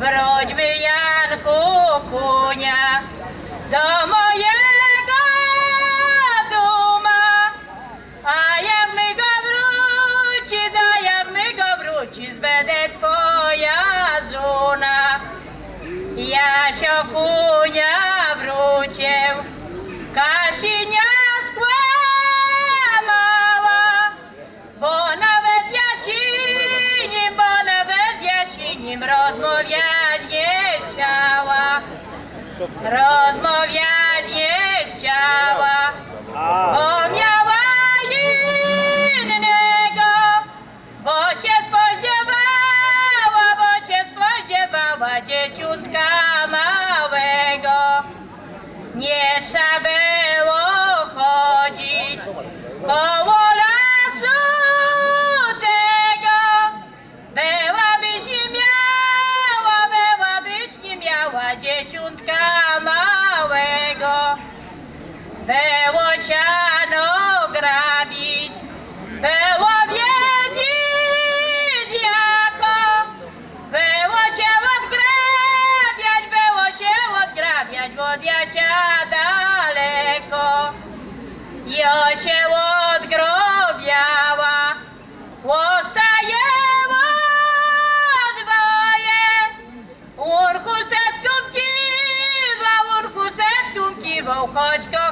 Wróćmy Janku kunia do mojego duma, a jak my go wróci, a jak my go wróci, będę twoja żona. Jasio kunia Rozmawiać nie chciała, bo miała innego, bo się spodziewała, bo się spodziewała dzieciutka małego. Nie trzeba było chodzić koło od Jasia daleko. Ja się odgrobiała, ostajęło dwoje. Urchu setką kiwał, urchu setką kiwał, choć go